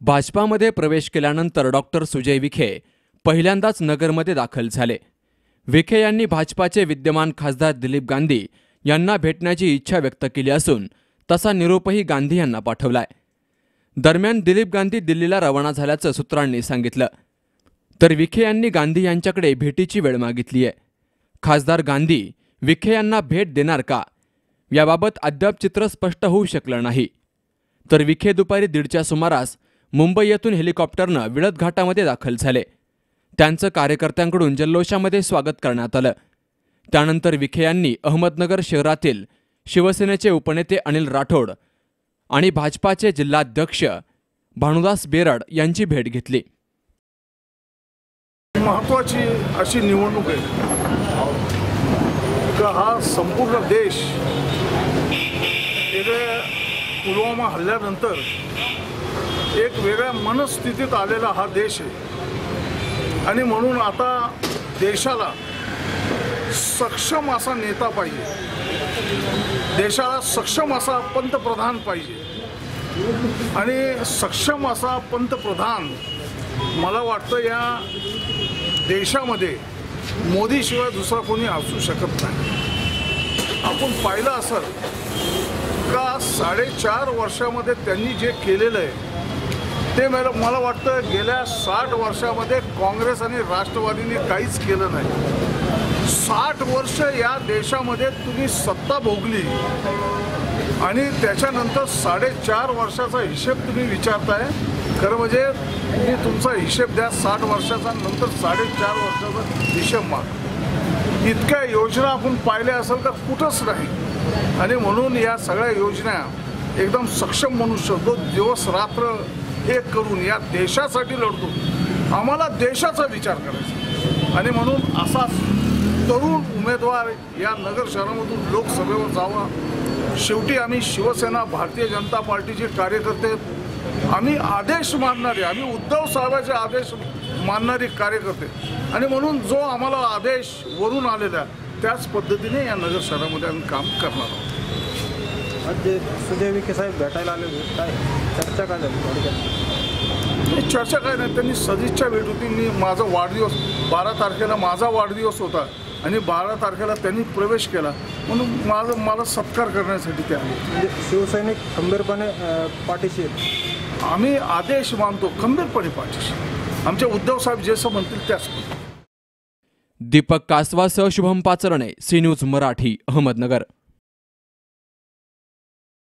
भाजपामध्ये प्रवेश केल्यानंतर डॉक्टर सुजय विखे पहिल्यांदाच नगरमध्ये दाखल झाले. विखे यांनी भाजपाचे विद्यमान खासदार दिलीप गांधी यांना भेटण्याची इच्छा व्यक्त केली असून तसा निरोपही गांधी यांना पाठवलाय. दरम्यान दिलीप गांधी दिल्लीला रवाना झाल्याचं सूत्रांनी सांगितलं. तर विखे यांनी गांधी यांच्याकडे भेटीची वेळ मागितली आहे. खासदार गांधी विखे यांना भेट देणार का? याबाबत अद्याप चित्र स्पष्ट होऊ शकलं नाही. तर विखे दुपारी दीडच्या सुमारास मुंबई येथून हेलिकॉप्टरनं विळद घाटामध्ये दाखल झाले. त्यांचं कार्यकर्त्यांकडून जल्लोषामध्ये स्वागत करण्यात आलं. त्यानंतर विखे यांनी अहमदनगर शहरातील शिवसेनेचे उपनेते अनिल राठोड आणि भाजपाचे जिल्हाध्यक्ष भानुदास बेरड यांची भेट घेतली. महत्वाची अशी निवडणूक आहे. का हा संपूर्ण देश पुलवामा हल्ल्यानंतर एक वेगळ्या मनस्थितीत आलेला हा देश आहे. आणि म्हणून आता देशाला सक्षम असा नेता पाहिजे. देशाला सक्षम असा पंतप्रधान पाहिजे. आणि सक्षम असा पंतप्रधान मला वाटतं या देशामध्ये मोदीशिवाय दुसरा कोणी असू शकत नाही. आपण पाहिलं असेल का साडेचार वर्षामध्ये त्यांनी जे केलेलं आहे ते मला मला वाटतं गेल्या साठ वर्षामध्ये काँग्रेस आणि राष्ट्रवादीने काहीच केलं नाही. साठ वर्ष या देशामध्ये तुम्ही सत्ता भोगली आणि त्याच्यानंतर साडेचार वर्षाचा हिशेब तुम्ही विचारताय. खरं म्हणजे तुम्ही तुमचा हिशेब द्या साठ वर्षाचा नंतर साडेचार वर्षाचा हिशेब माग. इतक्या योजना आपण पाहिल्या असेल तर कुठंच नाही. आणि म्हणून या सगळ्या योजना एकदम सक्षम मनुष्य जो दिवस रात्र हे करून या देशासाठी लढतो. आम्हाला देशाचा विचार करायचा आणि म्हणून असा तरुण उमेदवार या नगर शहरामधून लोकसभेवर जावा. शेवटी आम्ही शिवसेना भारतीय जनता पार्टीचे कार्यकर्ते. आम्ही आदेश मानणारे आम्ही उद्धव साहेबांचे आदेश मानणारे कार्यकर्ते. आणि म्हणून जो आम्हाला आदेश वरून आलेला त्याच पद्धतीने या नगर शहरामध्ये आम्ही काम करणार आहोत. आज जे सुजय विखे साहेब भेटायला आले होते काय चर्चा काय झाली थोडक्यात? चर्चा काय नाही त्यांनी सदिच्छा भेट होती. मी माझा वाढदिवस बारा तारखेला माझा वाढदिवस होता आणि बारा तारखेला त्यांनी प्रवेश केला. म्हणून माझं मला सत्कार करण्यासाठी ते आले. म्हणजे शिवसैनिक खंबीरपणे पाठीशी आहेत. आम्ही आदेश मानतो खंबीरपणे पाठीशी. आमचे उद्धव साहेब जे असं म्हणतील त्याच दीपक कासवासह शुभम पाचरणे सी न्यूज मराठी अहमदनगर.